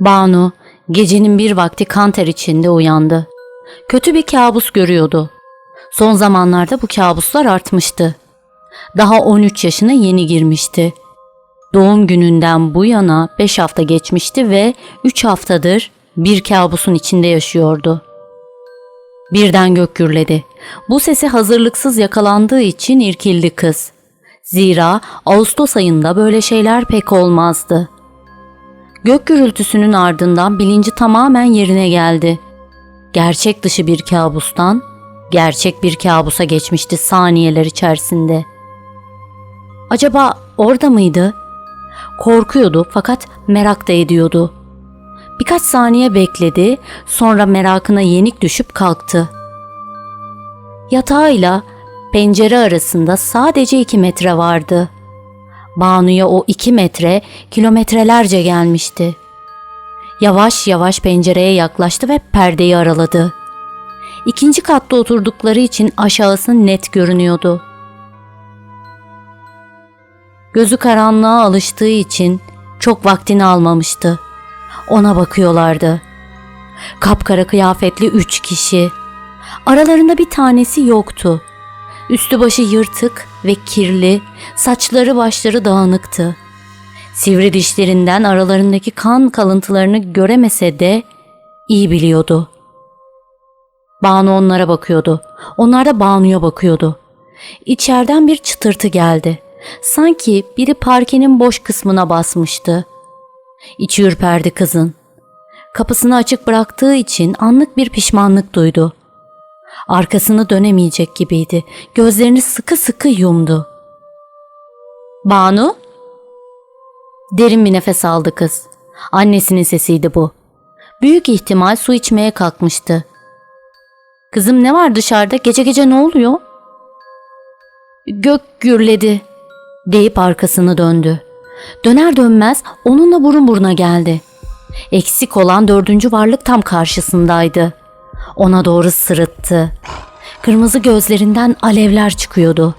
Banu gecenin bir vakti kan ter içinde uyandı. Kötü bir kabus görüyordu. Son zamanlarda bu kabuslar artmıştı. Daha 13 yaşına yeni girmişti. Doğum gününden bu yana 5 hafta geçmişti ve 3 haftadır bir kabusun içinde yaşıyordu. Birden gök gürledi. Bu sese hazırlıksız yakalandığı için irkildi kız. Zira Ağustos ayında böyle şeyler pek olmazdı. Gök gürültüsünün ardından bilinci tamamen yerine geldi. Gerçek dışı bir kabustan gerçek bir kabusa geçmişti saniyeler içerisinde. Acaba orada mıydı? Korkuyordu fakat merak da ediyordu. Birkaç saniye bekledi, sonra merakına yenik düşüp kalktı. Yatağıyla pencere arasında sadece iki metre vardı. Banu'ya o iki metre kilometrelerce gelmişti. Yavaş yavaş pencereye yaklaştı ve perdeyi araladı. İkinci katta oturdukları için aşağısı net görünüyordu. Gözü karanlığa alıştığı için çok vaktini almamıştı. Ona bakıyorlardı. Kapkara kıyafetli üç kişi. Aralarında bir tanesi yoktu. Üstü başı yırtık ve kirli, saçları başları dağınıktı. Sivri dişlerinden aralarındaki kan kalıntılarını göremese de iyi biliyordu. Banu onlara bakıyordu. Onlar da Banu'ya bakıyordu. İçeriden bir çıtırtı geldi. Sanki biri parkenin boş kısmına basmıştı. İçi ürperdi kızın. Kapısını açık bıraktığı için anlık bir pişmanlık duydu. Arkasını dönemeyecek gibiydi. Gözlerini sıkı sıkı yumdu. Banu? Derin bir nefes aldı kız. Annesinin sesiydi bu. Büyük ihtimal su içmeye kalkmıştı. Kızım ne var dışarıda? Gece gece ne oluyor? Gök gürledi deyip arkasını döndü. Döner dönmez onunla burun buruna geldi. Eksik olan dördüncü varlık tam karşısındaydı. Ona doğru sırıttı. Kırmızı gözlerinden alevler çıkıyordu.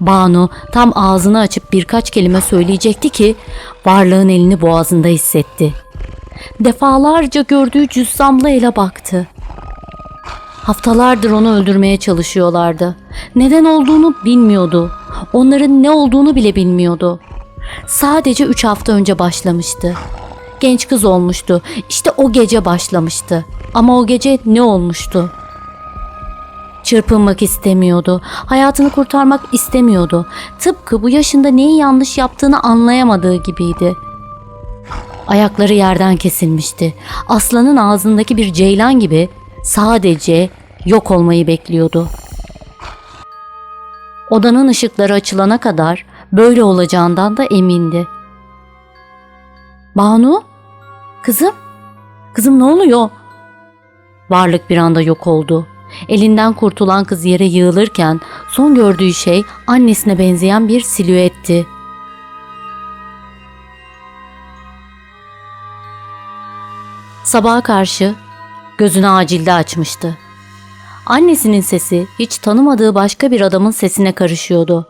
Banu tam ağzını açıp birkaç kelime söyleyecekti ki varlığın elini boğazında hissetti. Defalarca gördüğü cüzdanlı ele baktı. Haftalardır onu öldürmeye çalışıyorlardı. Neden olduğunu bilmiyordu. Onların ne olduğunu bile bilmiyordu. Sadece üç hafta önce başlamıştı. Genç kız olmuştu. İşte o gece başlamıştı. Ama o gece ne olmuştu? Çırpınmak istemiyordu. Hayatını kurtarmak istemiyordu. Tıpkı bu yaşında neyi yanlış yaptığını anlayamadığı gibiydi. Ayakları yerden kesilmişti. Aslanın ağzındaki bir ceylan gibi sadece yok olmayı bekliyordu. Odanın ışıkları açılana kadar böyle olacağından da emindi. Banu? Kızım? Kızım ne oluyor? Varlık bir anda yok oldu. Elinden kurtulan kız yere yığılırken son gördüğü şey annesine benzeyen bir silüetti. Sabaha karşı gözünü acilde açmıştı. Annesinin sesi hiç tanımadığı başka bir adamın sesine karışıyordu.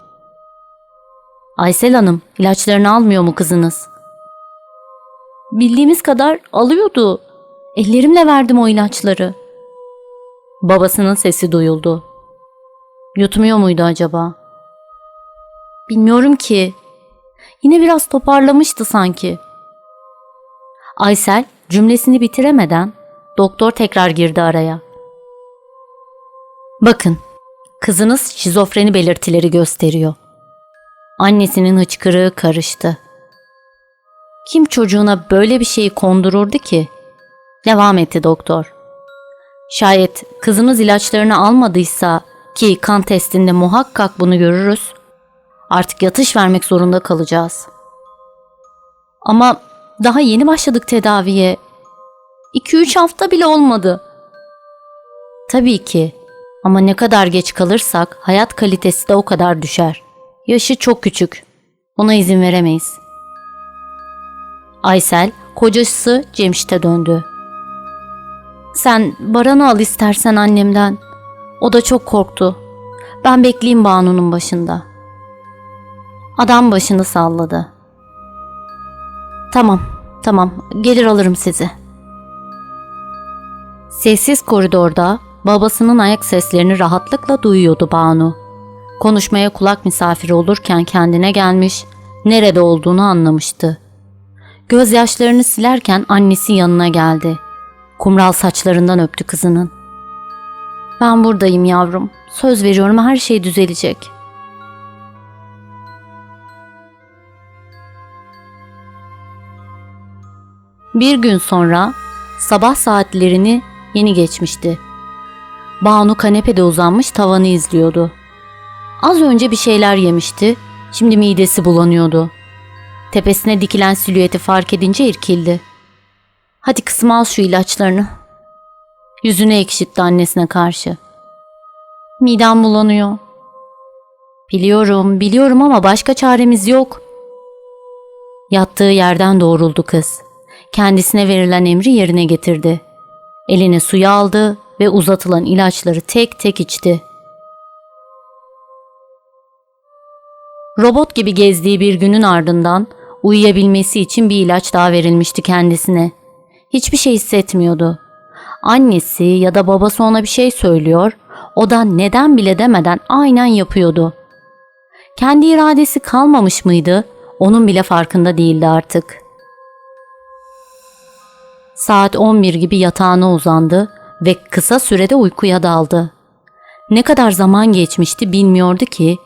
Aysel Hanım, ilaçlarını almıyor mu kızınız? Bildiğimiz kadar alıyordu. Ellerimle verdim o ilaçları. Babasının sesi duyuldu. Yutmuyor muydu acaba? Bilmiyorum ki. Yine biraz toparlamıştı sanki. Aysel cümlesini bitiremeden doktor tekrar girdi araya. Bakın, kızınız şizofreni belirtileri gösteriyor. Annesinin hıçkırığı karıştı. Kim çocuğuna böyle bir şeyi kondururdu ki? Devam etti doktor. Şayet kızımız ilaçlarını almadıysa ki kan testinde muhakkak bunu görürüz. Artık yatış vermek zorunda kalacağız. Ama daha yeni başladık tedaviye. 2-3 hafta bile olmadı. Tabii ki. Ama ne kadar geç kalırsak hayat kalitesi de o kadar düşer. Yaşı çok küçük. Ona izin veremeyiz. Aysel kocası Cemşit'e döndü. Sen Baran'ı al istersen annemden. O da çok korktu. Ben bekleyeyim Banu'nun başında. Adam başını salladı. Tamam, tamam gelir alırım sizi. Sessiz koridorda babasının ayak seslerini rahatlıkla duyuyordu Banu. Konuşmaya kulak misafiri olurken kendine gelmiş, nerede olduğunu anlamıştı. Gözyaşlarını silerken annesi yanına geldi. Kumral saçlarından öptü kızının. Ben buradayım yavrum. Söz veriyorum her şey düzelecek. Bir gün sonra sabah saatlerini yeni geçmişti. Banu kanepede uzanmış tavanı izliyordu. Az önce bir şeyler yemişti, şimdi midesi bulanıyordu. Tepesine dikilen silüeti fark edince irkildi. Hadi kızım al şu ilaçlarını. Yüzüne ekşitti annesine karşı. Midem bulanıyor. Biliyorum, biliyorum ama başka çaremiz yok. Yattığı yerden doğruldu kız. Kendisine verilen emri yerine getirdi. Eline suyu aldı ve uzatılan ilaçları tek tek içti. Robot gibi gezdiği bir günün ardından uyuyabilmesi için bir ilaç daha verilmişti kendisine. Hiçbir şey hissetmiyordu. Annesi ya da babası ona bir şey söylüyor, o da neden bile demeden aynen yapıyordu. Kendi iradesi kalmamış mıydı? Onun bile farkında değildi artık. Saat 11 gibi yatağına uzandı ve kısa sürede uykuya daldı. Ne kadar zaman geçmişti bilmiyordu ki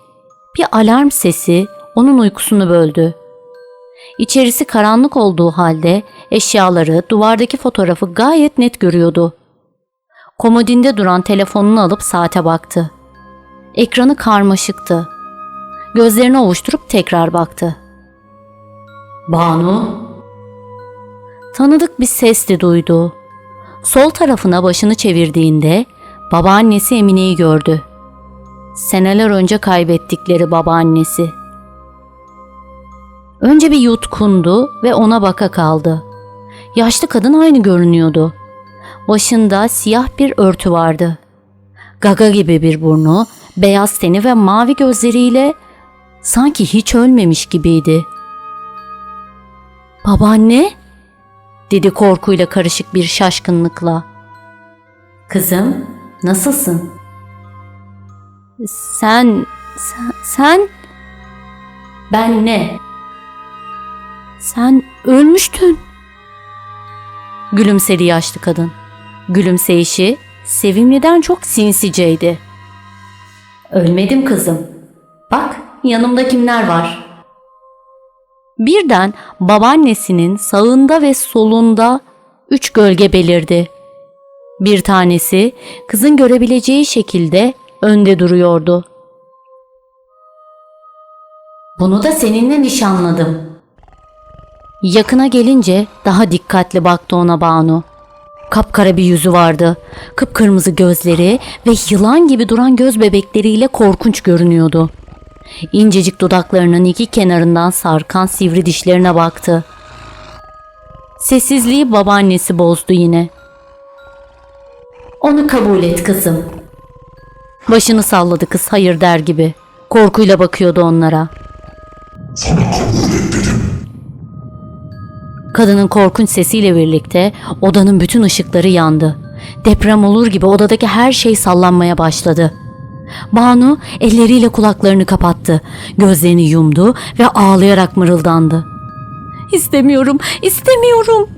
bir alarm sesi onun uykusunu böldü. İçerisi karanlık olduğu halde eşyaları, duvardaki fotoğrafı gayet net görüyordu. Komodinde duran telefonunu alıp saate baktı. Ekranı karmaşıktı. Gözlerini ovuşturup tekrar baktı. Banu? Tanıdık bir ses de duydu. Sol tarafına başını çevirdiğinde babaannesi Emine'yi gördü. Seneler önce kaybettikleri babaannesi. Önce bir yutkundu ve ona baka kaldı. Yaşlı kadın aynı görünüyordu. Başında siyah bir örtü vardı. Gaga gibi bir burnu, beyaz teni ve mavi gözleriyle sanki hiç ölmemiş gibiydi. Babaanne? dedi korkuyla karışık bir şaşkınlıkla. Kızım, nasılsın? Sen, sen, sen? Ben ne? Sen ölmüştün. Gülümsedi yaşlı kadın. Gülümseyişi sevimliden çok sinsiceydi. Ölmedim kızım. Bak yanımda kimler var. Birden babaannesinin sağında ve solunda üç gölge belirdi. Bir tanesi kızın görebileceği şekilde önde duruyordu. Bunu da seninle nişanladım. Yakına gelince daha dikkatli baktı ona Banu. Kapkara bir yüzü vardı. Kıpkırmızı gözleri ve yılan gibi duran göz bebekleriyle korkunç görünüyordu. İncecik dudaklarının iki kenarından sarkan sivri dişlerine baktı. Sessizliği babaannesi bozdu yine. Onu kabul et kızım. Başını salladı kız hayır der gibi. Korkuyla bakıyordu onlara. Kadının korkunç sesiyle birlikte odanın bütün ışıkları yandı. Deprem olur gibi odadaki her şey sallanmaya başladı. Banu elleriyle kulaklarını kapattı. Gözlerini yumdu ve ağlayarak mırıldandı. İstemiyorum, istemiyorum.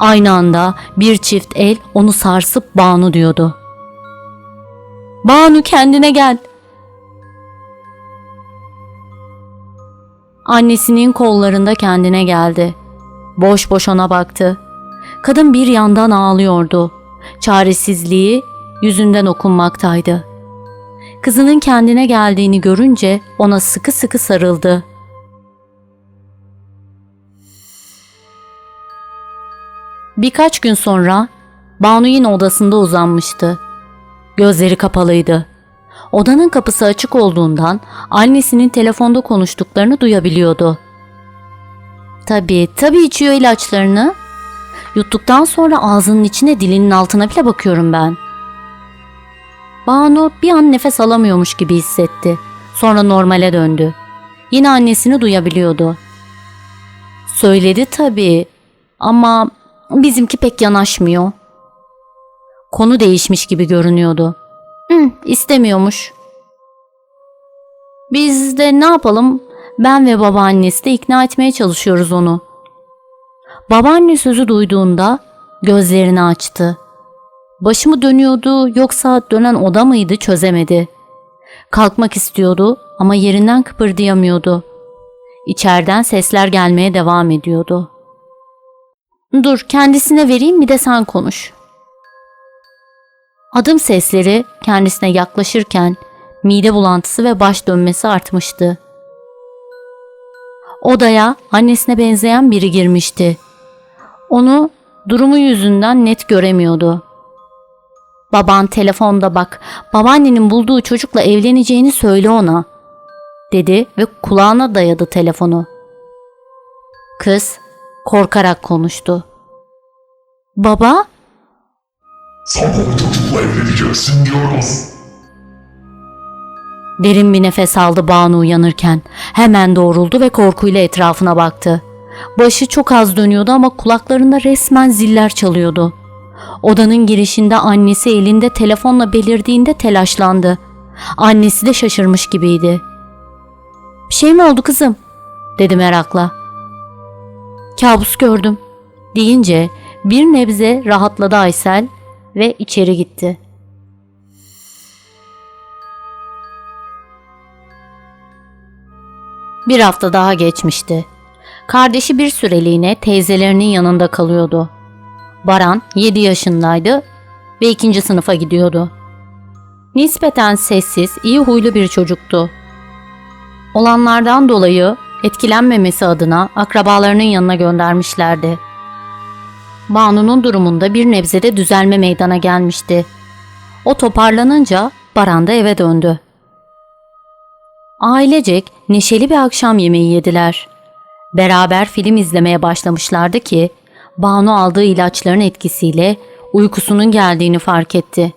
Aynı anda bir çift el onu sarsıp Banu diyordu. Banu kendine gel. Annesinin kollarında kendine geldi. Boş boş ona baktı. Kadın bir yandan ağlıyordu. Çaresizliği yüzünden okunmaktaydı. Kızının kendine geldiğini görünce ona sıkı sıkı sarıldı. Birkaç gün sonra Banu yine odasında uzanmıştı. Gözleri kapalıydı. Odanın kapısı açık olduğundan annesinin telefonda konuştuklarını duyabiliyordu. Tabii, tabii içiyor ilaçlarını. Yuttuktan sonra ağzının içine dilinin altına bile bakıyorum ben. Banu bir an nefes alamıyormuş gibi hissetti. Sonra normale döndü. Yine annesini duyabiliyordu. Söyledi tabii ama bizimki pek yanaşmıyor. Konu değişmiş gibi görünüyordu. Hı, istemiyormuş. Biz de ne yapalım? Ben ve babaannesi de ikna etmeye çalışıyoruz onu. Babaanne sözü duyduğunda gözlerini açtı. Başı mı dönüyordu yoksa dönen oda mıydı çözemedi. Kalkmak istiyordu ama yerinden kıpırdayamıyordu. İçeriden sesler gelmeye devam ediyordu. Dur kendisine vereyim bir de sen konuş. Adım sesleri kendisine yaklaşırken mide bulantısı ve baş dönmesi artmıştı. Odaya annesine benzeyen biri girmişti. Onu durumu yüzünden net göremiyordu. Baban telefonda bak, babaannenin bulduğu çocukla evleneceğini söyle ona, dedi ve kulağına dayadı telefonu. Kız korkarak konuştu. Baba, Sana o çocukla evleneceksin diyoruz. Derin bir nefes aldı Banu uyanırken. Hemen doğruldu ve korkuyla etrafına baktı. Başı çok az dönüyordu ama kulaklarında resmen ziller çalıyordu. Odanın girişinde annesi elinde telefonla belirdiğinde telaşlandı. Annesi de şaşırmış gibiydi. Bir şey mi oldu kızım? dedi merakla. Kabus gördüm deyince bir nebze rahatladı Aysel ve içeri gitti. Bir hafta daha geçmişti. Kardeşi bir süreliğine teyzelerinin yanında kalıyordu. Baran 7 yaşındaydı ve ikinci sınıfa gidiyordu. Nispeten sessiz, iyi huylu bir çocuktu. Olanlardan dolayı etkilenmemesi adına akrabalarının yanına göndermişlerdi. Banu'nun durumunda bir nebzede düzelme meydana gelmişti. O toparlanınca Baran da eve döndü. Ailecek neşeli bir akşam yemeği yediler. Beraber film izlemeye başlamışlardı ki Banu aldığı ilaçların etkisiyle uykusunun geldiğini fark etti.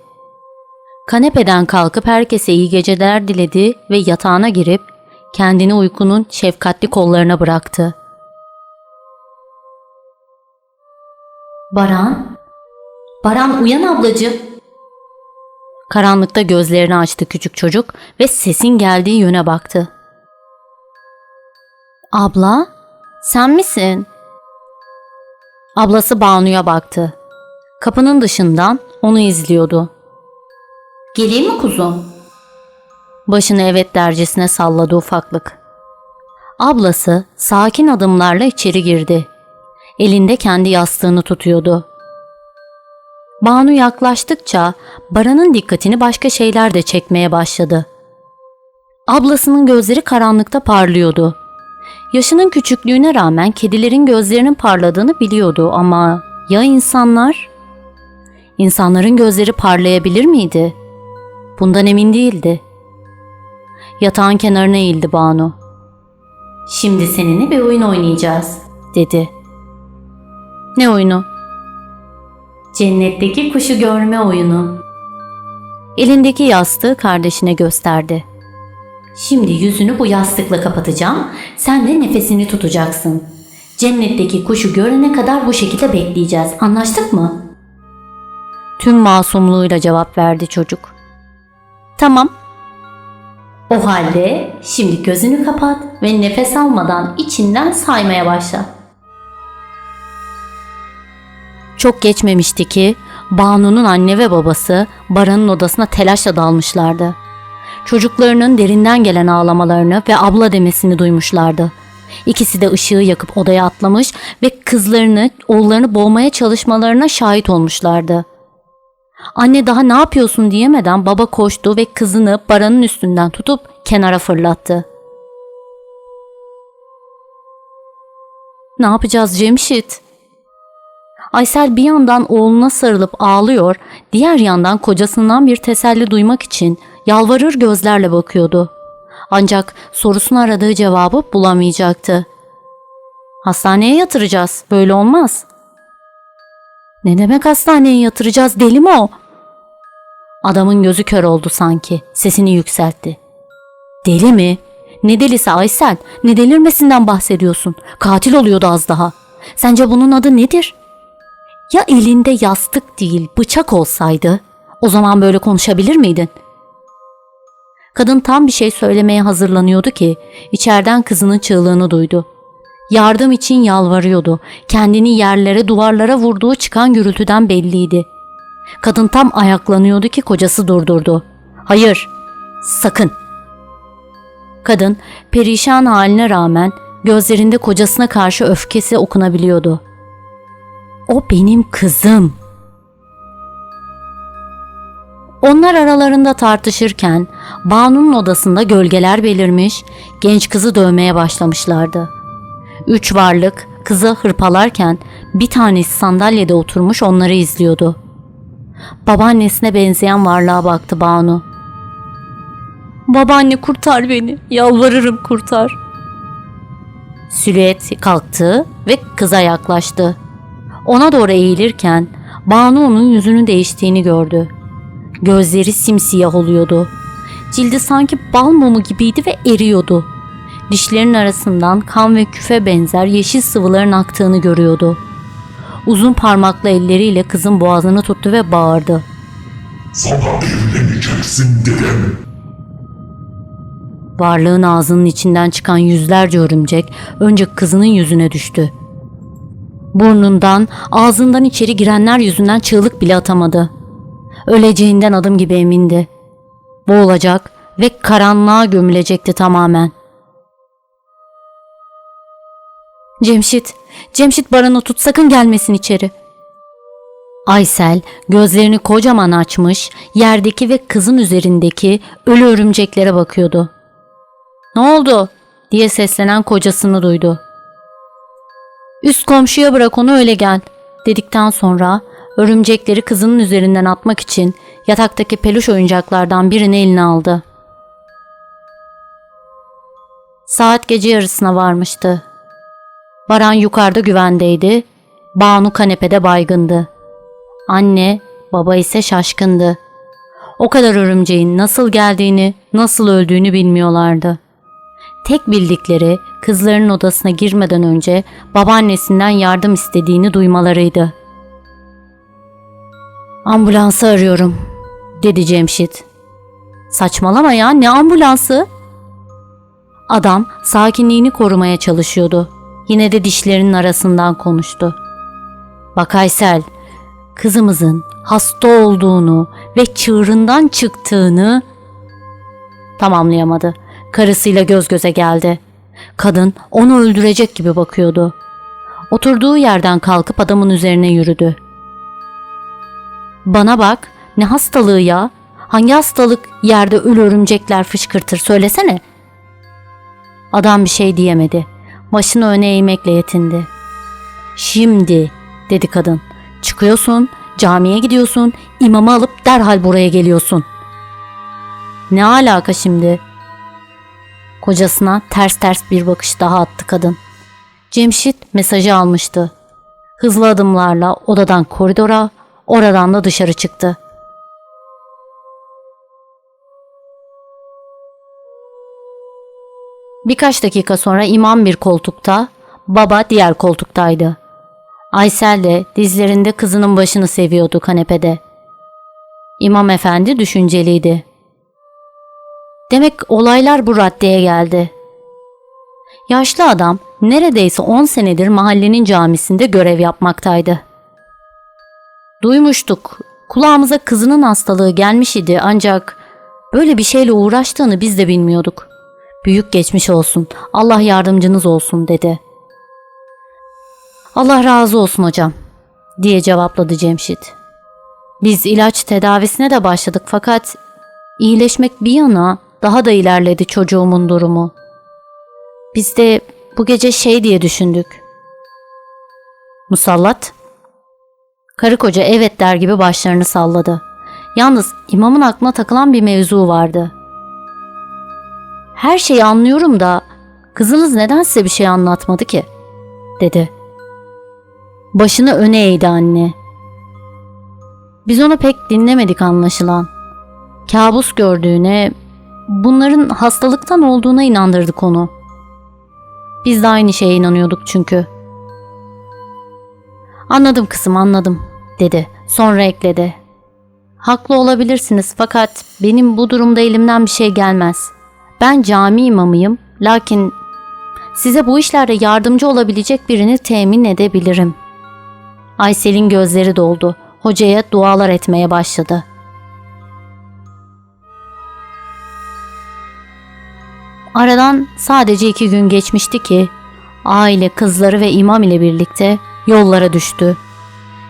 Kanepeden kalkıp herkese iyi geceler diledi ve yatağına girip kendini uykunun şefkatli kollarına bıraktı. Baran? Baran uyan ablacı. Karanlıkta gözlerini açtı küçük çocuk ve sesin geldiği yöne baktı. Abla, sen misin? Ablası Banu'ya baktı. Kapının dışından onu izliyordu. Geleyim mi kuzum? Başını evet dercesine salladı ufaklık. Ablası sakin adımlarla içeri girdi. Elinde kendi yastığını tutuyordu. Banu yaklaştıkça Baran'ın dikkatini başka şeyler de çekmeye başladı. Ablasının gözleri karanlıkta parlıyordu. Yaşının küçüklüğüne rağmen kedilerin gözlerinin parladığını biliyordu ama ya insanlar? İnsanların gözleri parlayabilir miydi? Bundan emin değildi. Yatağın kenarına eğildi Banu. Şimdi seninle bir oyun oynayacağız, dedi. Ne oyunu? Cennetteki kuşu görme oyunu. Elindeki yastığı kardeşine gösterdi. Şimdi yüzünü bu yastıkla kapatacağım. Sen de nefesini tutacaksın. Cennetteki kuşu görene kadar bu şekilde bekleyeceğiz. Anlaştık mı? Tüm masumluğuyla cevap verdi çocuk. Tamam. O halde şimdi gözünü kapat ve nefes almadan içinden saymaya başla. Çok geçmemişti ki Banu'nun anne ve babası Baran'ın odasına telaşla dalmışlardı. Çocuklarının derinden gelen ağlamalarını ve abla demesini duymuşlardı. İkisi de ışığı yakıp odaya atlamış ve kızlarını, oğullarını boğmaya çalışmalarına şahit olmuşlardı. Anne daha ne yapıyorsun diyemeden baba koştu ve kızını Baran'ın üstünden tutup kenara fırlattı. Ne yapacağız Cemşit? Aysel bir yandan oğluna sarılıp ağlıyor, diğer yandan kocasından bir teselli duymak için yalvarır gözlerle bakıyordu. Ancak sorusunu aradığı cevabı bulamayacaktı. Hastaneye yatıracağız, böyle olmaz. Ne demek hastaneye yatıracağız, deli mi o? Adamın gözü kör oldu sanki, sesini yükseltti. Deli mi? Ne delisi Aysel? Ne delirmesinden bahsediyorsun? Katil oluyordu az daha. Sence bunun adı nedir? Ya elinde yastık değil bıçak olsaydı? O zaman böyle konuşabilir miydin? Kadın tam bir şey söylemeye hazırlanıyordu ki içeriden kızının çığlığını duydu. Yardım için yalvarıyordu. Kendini yerlere duvarlara vurduğu çıkan gürültüden belliydi. Kadın tam ayaklanıyordu ki kocası durdurdu. Hayır, sakın. Kadın perişan haline rağmen gözlerinde kocasına karşı öfkesi okunabiliyordu. O benim kızım. Onlar aralarında tartışırken Banu'nun odasında gölgeler belirmiş, genç kızı dövmeye başlamışlardı. Üç varlık kızı hırpalarken bir tanesi sandalyede oturmuş onları izliyordu. Babaannesine benzeyen varlığa baktı Banu. Babaanne kurtar beni. Yalvarırım kurtar. Silüet kalktı ve kıza yaklaştı. Ona doğru eğilirken Banu onun yüzünün değiştiğini gördü. Gözleri simsiyah oluyordu. Cildi sanki bal mumu gibiydi ve eriyordu. Dişlerin arasından kan ve küfe benzer yeşil sıvıların aktığını görüyordu. Uzun parmaklı elleriyle kızın boğazını tuttu ve bağırdı. Sana evleneceksin dedim. Varlığın ağzının içinden çıkan yüzlerce örümcek önce kızının yüzüne düştü. Burnundan, ağzından içeri girenler yüzünden çığlık bile atamadı. Öleceğinden adım gibi emindi. Boğulacak ve karanlığa gömülecekti tamamen. Cemşit, Cemşit Baran'ı tut sakın gelmesin içeri. Aysel gözlerini kocaman açmış, yerdeki ve kızın üzerindeki ölü örümceklere bakıyordu. Ne oldu? diye seslenen kocasını duydu. Üst komşuya bırak onu öyle gel dedikten sonra örümcekleri kızının üzerinden atmak için yataktaki peluş oyuncaklardan birini eline aldı. Saat gece yarısına varmıştı. Baran yukarıda güvendeydi. Banu kanepede baygındı. Anne, baba ise şaşkındı. O kadar örümceğin nasıl geldiğini, nasıl öldüğünü bilmiyorlardı. Tek bildikleri kızlarının odasına girmeden önce babaannesinden yardım istediğini duymalarıydı. Ambulansı arıyorum, dedi Cemşit. Saçmalama ya, ne ambulansı? Adam sakinliğini korumaya çalışıyordu. Yine de dişlerinin arasından konuştu. Bak Aysel, kızımızın hasta olduğunu ve çığırından çıktığını tamamlayamadı. Karısıyla göz göze geldi. Kadın onu öldürecek gibi bakıyordu. Oturduğu yerden kalkıp adamın üzerine yürüdü. Bana bak, ne hastalığı ya? Hangi hastalık yerde ölü örümcekler fışkırtır söylesene. Adam bir şey diyemedi. Başını öne eğmekle yetindi. Şimdi, dedi kadın. Çıkıyorsun, camiye gidiyorsun, imamı alıp derhal buraya geliyorsun. Ne alaka şimdi? Kocasına ters ters bir bakış daha attı kadın. Cemşit mesajı almıştı. Hızlı adımlarla odadan koridora, oradan da dışarı çıktı. Birkaç dakika sonra imam bir koltukta, baba diğer koltuktaydı. Aysel de dizlerinde kızının başını seviyordu kanepede. İmam efendi düşünceliydi. Demek olaylar bu raddeye geldi. Yaşlı adam neredeyse 10 senedir mahallenin camisinde görev yapmaktaydı. Duymuştuk. Kulağımıza kızının hastalığı gelmiş idi ancak böyle bir şeyle uğraştığını biz de bilmiyorduk. Büyük geçmiş olsun. Allah yardımcınız olsun dedi. Allah razı olsun hocam diye cevapladı Cemşit. Biz ilaç tedavisine de başladık fakat iyileşmek bir yana daha da ilerledi çocuğumun durumu. Biz de bu gece şey diye düşündük. Musallat? Karı koca evet der gibi başlarını salladı. Yalnız imamın aklına takılan bir mevzu vardı. Her şeyi anlıyorum da kızınız neden size bir şey anlatmadı ki? dedi. Başını öne eğdi anne. Biz onu pek dinlemedik anlaşılan. Kabus gördüğüne bunların hastalıktan olduğuna inandırdık onu. Biz de aynı şeye inanıyorduk çünkü. Anladım kızım anladım dedi. Sonra ekledi. Haklı olabilirsiniz fakat benim bu durumda elimden bir şey gelmez. Ben cami imamıyım lakin size bu işlerde yardımcı olabilecek birini temin edebilirim. Aysel'in gözleri doldu. Hocaya dualar etmeye başladı. Aradan sadece iki gün geçmişti ki aile kızları ve imam ile birlikte yollara düştü.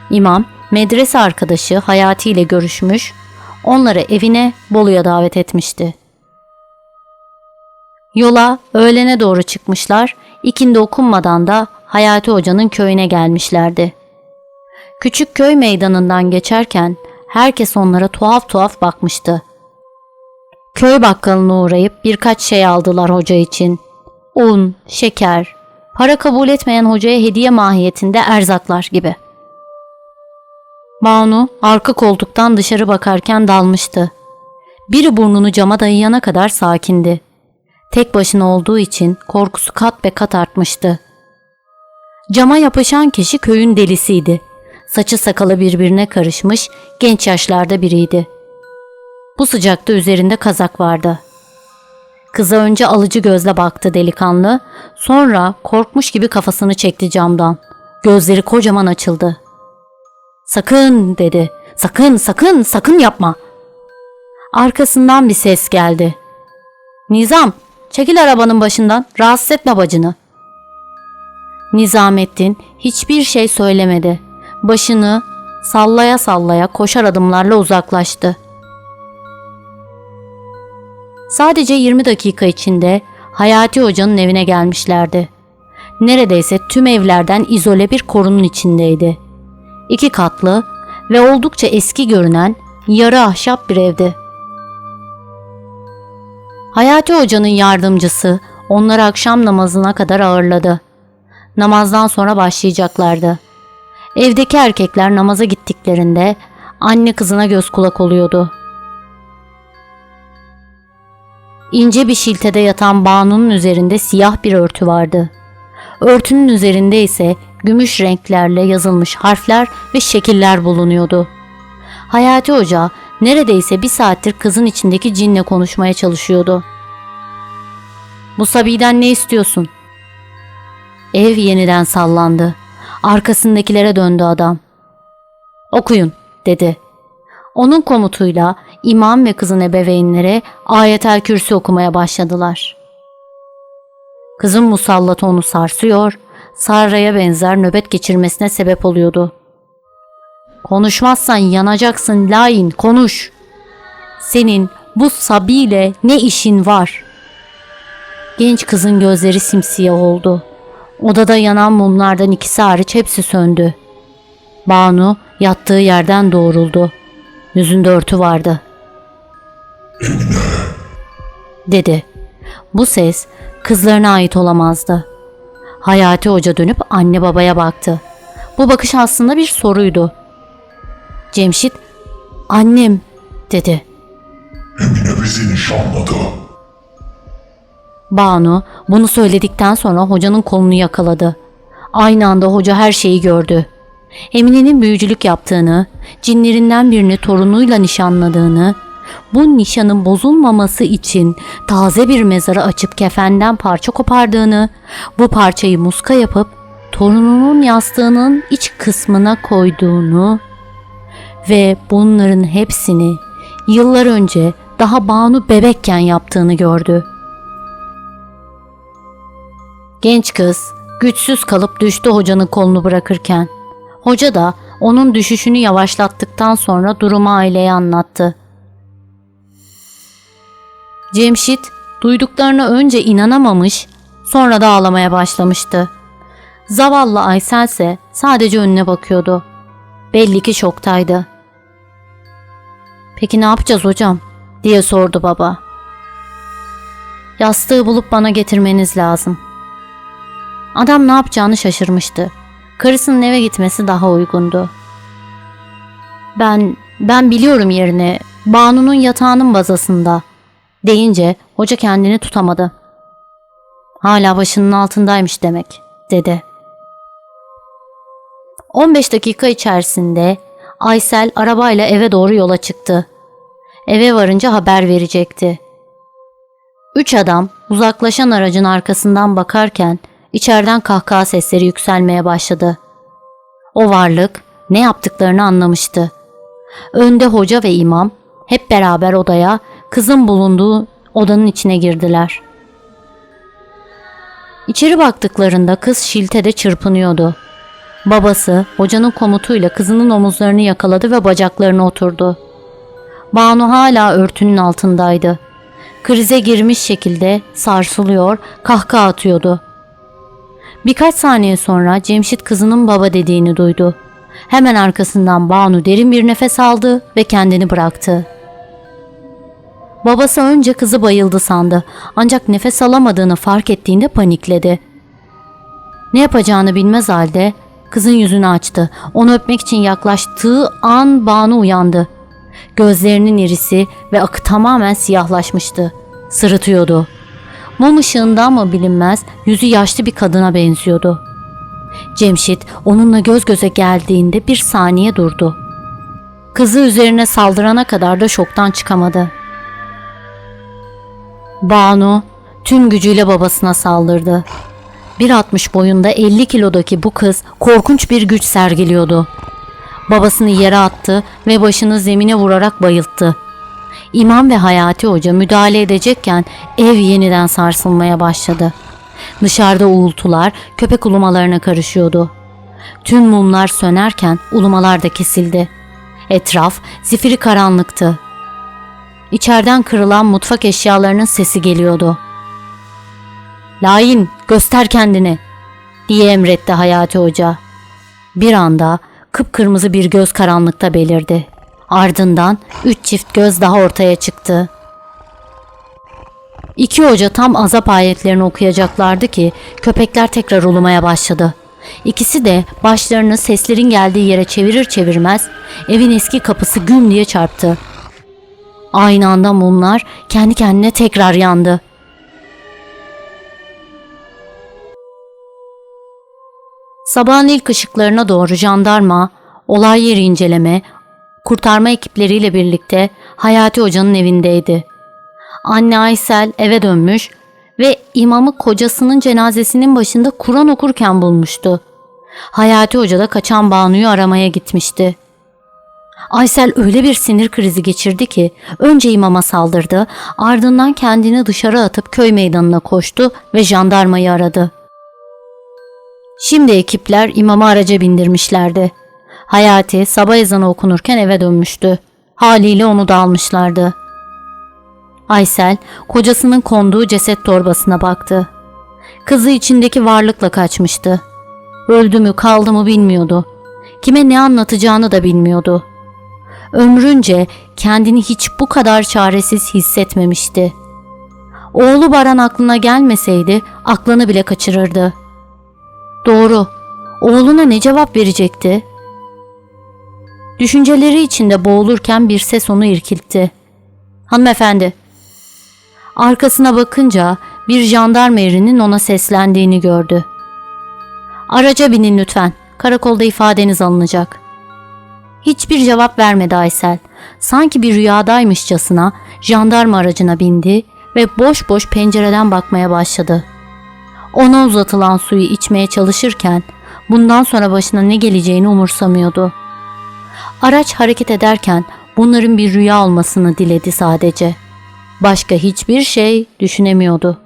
İmam medrese arkadaşı Hayati ile görüşmüş, onları evine Bolu'ya davet etmişti. Yola öğlene doğru çıkmışlar, ikindi okunmadan da Hayati Hoca'nın köyüne gelmişlerdi. Küçük köy meydanından geçerken herkes onlara tuhaf tuhaf bakmıştı. Köy bakkalına uğrayıp birkaç şey aldılar hoca için. Un, şeker, para kabul etmeyen hocaya hediye mahiyetinde erzaklar gibi. Banu arka koltuktan dışarı bakarken dalmıştı. Biri burnunu cama dayayana kadar sakindi. Tek başına olduğu için korkusu kat be kat artmıştı. Cama yapışan kişi köyün delisiydi. Saçı sakalı birbirine karışmış genç yaşlarda biriydi. Bu sıcakta üzerinde kazak vardı. Kıza önce alıcı gözle baktı delikanlı, sonra korkmuş gibi kafasını çekti camdan. Gözleri kocaman açıldı. Sakın dedi. Sakın, sakın, sakın yapma. Arkasından bir ses geldi. Nizam, çekil arabanın başından, rahatsız etme bacını. Nizamettin hiçbir şey söylemedi. Başını sallaya sallaya koşar adımlarla uzaklaştı. Sadece 20 dakika içinde Hayati Hoca'nın evine gelmişlerdi. Neredeyse tüm evlerden izole bir korunun içindeydi. İki katlı ve oldukça eski görünen yarı ahşap bir evdi. Hayati Hoca'nın yardımcısı onları akşam namazına kadar ağırladı. Namazdan sonra başlayacaklardı. Evdeki erkekler namaza gittiklerinde anne kızına göz kulak oluyordu. İnce bir şiltede yatan Banu'nun üzerinde siyah bir örtü vardı. Örtünün üzerinde ise gümüş renklerle yazılmış harfler ve şekiller bulunuyordu. Hayati Hoca neredeyse bir saattir kızın içindeki cinle konuşmaya çalışıyordu. Bu Sabi'den ne istiyorsun? Ev yeniden sallandı. Arkasındakilere döndü adam. Okuyun dedi. Onun komutuyla imam ve kızın ebeveynleri ayetel kürsü okumaya başladılar. Kızın musallatı onu sarsıyor, sarraya benzer nöbet geçirmesine sebep oluyordu. Konuşmazsan yanacaksın lain konuş. Senin bu sabiyle ne işin var? Genç kızın gözleri simsiyah oldu. Odada yanan mumlardan ikisi hariç hepsi söndü. Banu yattığı yerden doğruldu. Yüzünde örtü vardı. Dedi. Bu ses kızlarına ait olamazdı. Hayati Hoca dönüp anne babaya baktı. Bu bakış aslında bir soruydu. Cemşit, annem dedi. Emine bizi nişanladı. Banu bunu söyledikten sonra hocanın kolunu yakaladı. Aynı anda hoca her şeyi gördü. Emine'nin büyücülük yaptığını, cinlerinden birini torunuyla nişanladığını, bu nişanın bozulmaması için taze bir mezara açıp kefenden parça kopardığını, bu parçayı muska yapıp torununun yastığının iç kısmına koyduğunu ve bunların hepsini yıllar önce daha Banu bebekken yaptığını gördü. Genç kız güçsüz kalıp düştü hocanın kolunu bırakırken. Hoca da onun düşüşünü yavaşlattıktan sonra durumu aileye anlattı. Cemşit duyduklarına önce inanamamış, sonra da ağlamaya başlamıştı. Zavallı Aysel ise sadece önüne bakıyordu. Belli ki şoktaydı. Peki ne yapacağız hocam? diye sordu baba. Yastığı bulup bana getirmeniz lazım. Adam ne yapacağını şaşırmıştı. Karısının eve gitmesi daha uygundu. Ben, ben biliyorum yerini. Banu'nun yatağının bazasında, deyince hoca kendini tutamadı. Hala başının altındaymış demek dedi. 15 dakika içerisinde Aysel arabayla eve doğru yola çıktı. Eve varınca haber verecekti. Üç adam uzaklaşan aracın arkasından bakarken içeriden kahkaha sesleri yükselmeye başladı. O varlık ne yaptıklarını anlamıştı. Önde hoca ve imam hep beraber odaya, kızın bulunduğu odanın içine girdiler. İçeri baktıklarında kız şiltede çırpınıyordu. Babası hocanın komutuyla kızının omuzlarını yakaladı ve bacaklarına oturdu. Banu hala örtünün altındaydı. Krize girmiş şekilde sarsılıyor, kahkaha atıyordu. Birkaç saniye sonra Cemşit kızının baba dediğini duydu. Hemen arkasından Banu derin bir nefes aldı ve kendini bıraktı. Babası önce kızı bayıldı sandı ancak nefes alamadığını fark ettiğinde panikledi. Ne yapacağını bilmez halde kızın yüzünü açtı. Onu öpmek için yaklaştığı an Banu uyandı. Gözlerinin irisi ve akı tamamen siyahlaşmıştı. Sırıtıyordu. Mum ışığından mı bilinmez yüzü yaşlı bir kadına benziyordu. Cemşit onunla göz göze geldiğinde bir saniye durdu. Kızı üzerine saldırana kadar da şoktan çıkamadı. Banu tüm gücüyle babasına saldırdı. 1.60 boyunda 50 kilodaki bu kız korkunç bir güç sergiliyordu. Babasını yere attı ve başını zemine vurarak bayılttı. İmam ve Hayati Hoca müdahale edecekken ev yeniden sarsılmaya başladı. Dışarıda uğultular köpek ulumalarına karışıyordu. Tüm mumlar sönerken ulumalar da kesildi. Etraf zifiri karanlıktı. İçeriden kırılan mutfak eşyalarının sesi geliyordu. Lain göster kendini diye emretti Hayati Hoca. Bir anda kıpkırmızı bir göz karanlıkta belirdi. Ardından üç çift göz daha ortaya çıktı. İki hoca tam azap ayetlerini okuyacaklardı ki köpekler tekrar ulumaya başladı. İkisi de başlarını seslerin geldiği yere çevirir çevirmez evin eski kapısı güm diye çarptı. Aynı anda mumlar kendi kendine tekrar yandı. Sabahın ilk ışıklarına doğru jandarma, olay yeri inceleme, kurtarma ekipleriyle birlikte Hayati Hoca'nın evindeydi. Anne Aysel eve dönmüş ve imamı kocasının cenazesinin başında Kur'an okurken bulmuştu. Hayati Hoca da kaçan Banu'yu aramaya gitmişti. Aysel öyle bir sinir krizi geçirdi ki önce imama saldırdı, ardından kendini dışarı atıp köy meydanına koştu ve jandarmayı aradı. Şimdi ekipler imamı araca bindirmişlerdi. Hayati sabah ezanı okunurken eve dönmüştü. Haliyle onu da almışlardı. Aysel kocasının konduğu ceset torbasına baktı. Kızı içindeki varlıkla kaçmıştı. Öldü mü kaldı mı bilmiyordu. Kime ne anlatacağını da bilmiyordu. Ömrünce kendini hiç bu kadar çaresiz hissetmemişti. Oğlu Baran aklına gelmeseydi aklını bile kaçırırdı. Doğru. Oğluna ne cevap verecekti? Düşünceleri içinde boğulurken bir ses onu irkiltti. Hanımefendi. Arkasına bakınca bir jandarma erinin ona seslendiğini gördü. Araca binin lütfen. Karakolda ifadeniz alınacak. Hiçbir cevap vermedi Aysel. Sanki bir rüyadaymışçasına jandarma aracına bindi ve boş boş pencereden bakmaya başladı. Ona uzatılan suyu içmeye çalışırken bundan sonra başına ne geleceğini umursamıyordu. Araç hareket ederken bunların bir rüya olmasını diledi sadece. Başka hiçbir şey düşünemiyordu.